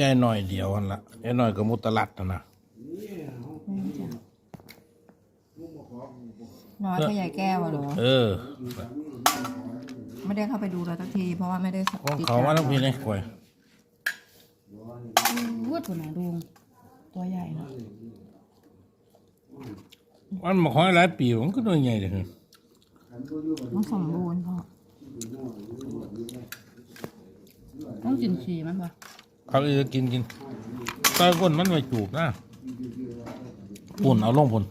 ยายหน่อยเดียวกันละยายหน่อยกับมุตลัดนะนะน้อยก็ยายแก้วอะเหรอเออ ไม่ได้เข้าไปดูเลยสักทีเพราะว่าไม่ได้ของติดเขามาทั้งพี่เลยคอยวูดตัวไหนลุงตัวใหญ่เนาะมันมาขอให้หลายปีมันก็ตัวใหญ่เลยมันสมบูรณ์พ่อ ต้องกินฉี่มันปะเขาเออกินกินต้อยก้นมันไม่จูบนะปุ่นเอาลงปุ่น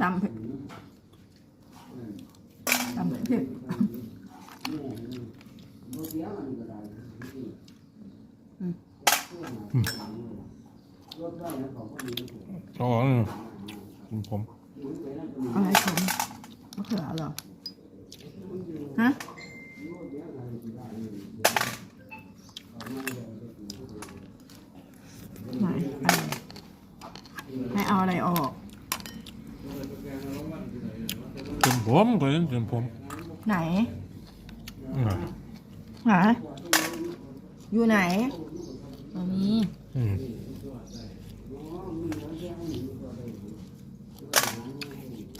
ตำเผ็ดตำเผ็ดอ๋อกินผมอะไรผมมะเขือเหรอฮะ ไหนอะไรให้เอาอะไรออก กิน ผมก็ยังกินผมไหนอืมไหนอยู่ไหนตัวนี้อืม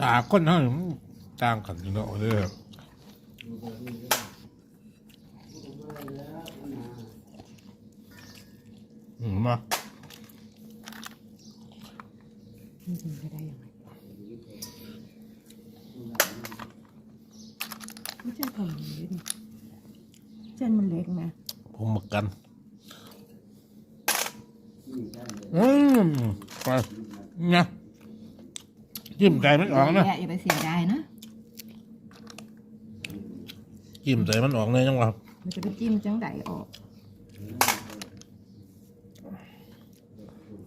ตาคนเท่านี้มันต่างกันอยู่เนาะเด้ออืมมามันกินไปได้ยัง ไงไม่ใช่ผมนี้ดิเส้นมันเล็กไงผมมากัน อืมไปนะจิ้มใจมันออกนะแย่อย่าไปเสียดายนะจิ้มใจมันออกเลยจังหวะมันจะไปจิ้มจังไดออก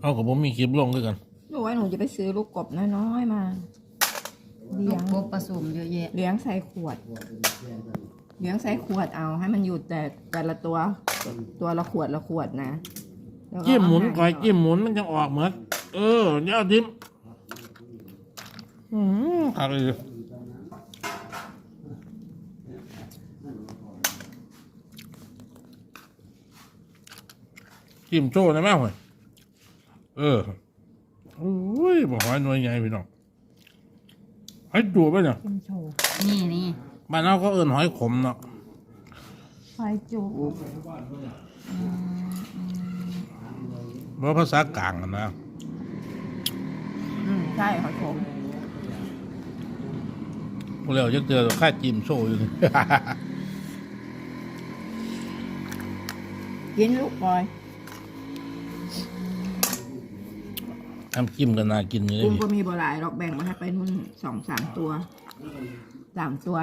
เอากับผมมีคลิปลงด้วยกัน หนูว่าหนูจะไปซื้อลูกกบน้อยๆมา เลี้ลูยกงกบผสมเยอะแยะ เลี้ยงใส่ขวด เลี้ยงใส่ขวดเอาให้มันอยู่แต่แต่ละตัว ตัวละขวดละขวดนะแล้วก็จิ้มหมุนอาารก่อยจิ้มหมุนมันจะออกเหมือนเออเนี่ยเอาจิ้มอืมขาดเลยจิ้มโจ้ได้ไหมห่วยเออโอ้ยบอกว่าหน่วยใหญ่พี่น้อง ไอ้จูบไปเนี่ยจิ้มโชว์นี่นี่บ้านเราก็เอินหอยขมเนาะไฟจูบเพราะภาษากลางอะนะอืมใช่หอยขมพวกเราจะเจอค่าจิ้มโซ่อยู่นี่ กินลูกบอย ทำจิ้มกันนากินอยู่เลยกุ้งพี่ก็มีบ่หลายหรอกแบ่งมาให้ไปนู่นสองสามตัวสามตัว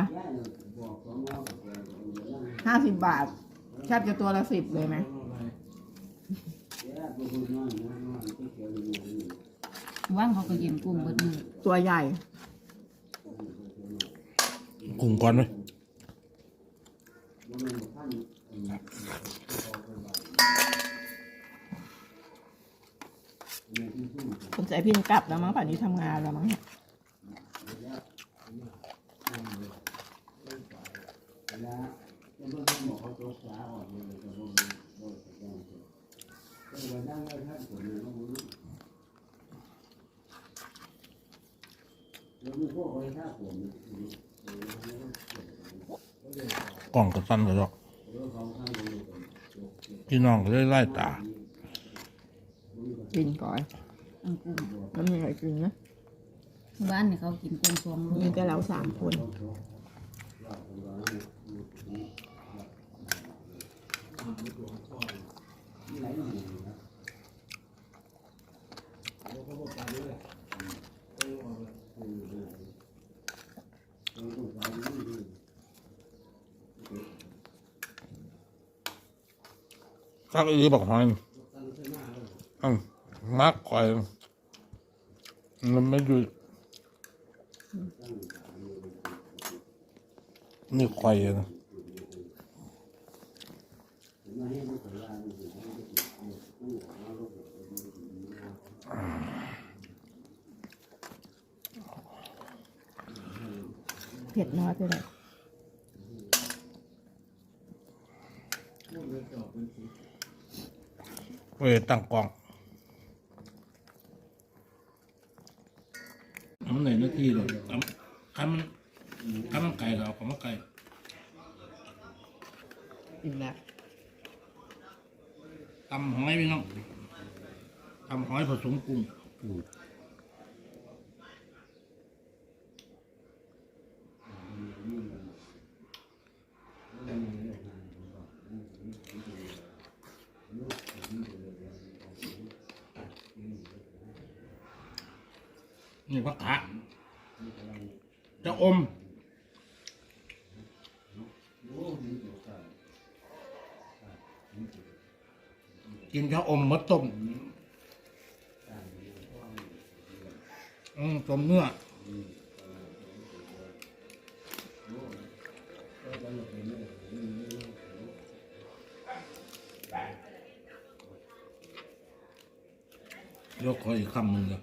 ห้าสิบบาทแทบจะตัวละสิบเลยไหมว่างเขาก็กินกุ้งเบิดมือตัวใหญ่ กุ้งก่อนไหม สงสัยพี่กลับแล้วมั้งป่านนี้ทำงานแล้วมั้งเนี่ยกล่องกระสันกระดอกพี่น้องก็ได้ไล่ตา กินก่อนอันกุ้งแล้วมีอะไรกินนะบ้านเนี่ยเขากินกุ้งสองโลมีแต่เราสามคนก็อีบอกหอยอืม มักก่อยมันไม่ดูนี่ควายนะเผ็ดน้อยไปเลยเว้ยตั้งกล้องำไหนนาทีเลยทำคันมันคันมันไก่ก็เอาของมันไก่อิ่มแล้วตำหอยพี่น้องตำหอยผสมกุ้ง นี่พักขาจะอมกินข้าวอมมดต้มอืมต้มเนื้อเดี๋ยกขออีกคำหนึ่งเลย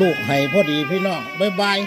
ลูกให้พอดีพี่น้อง บ๊ายบาย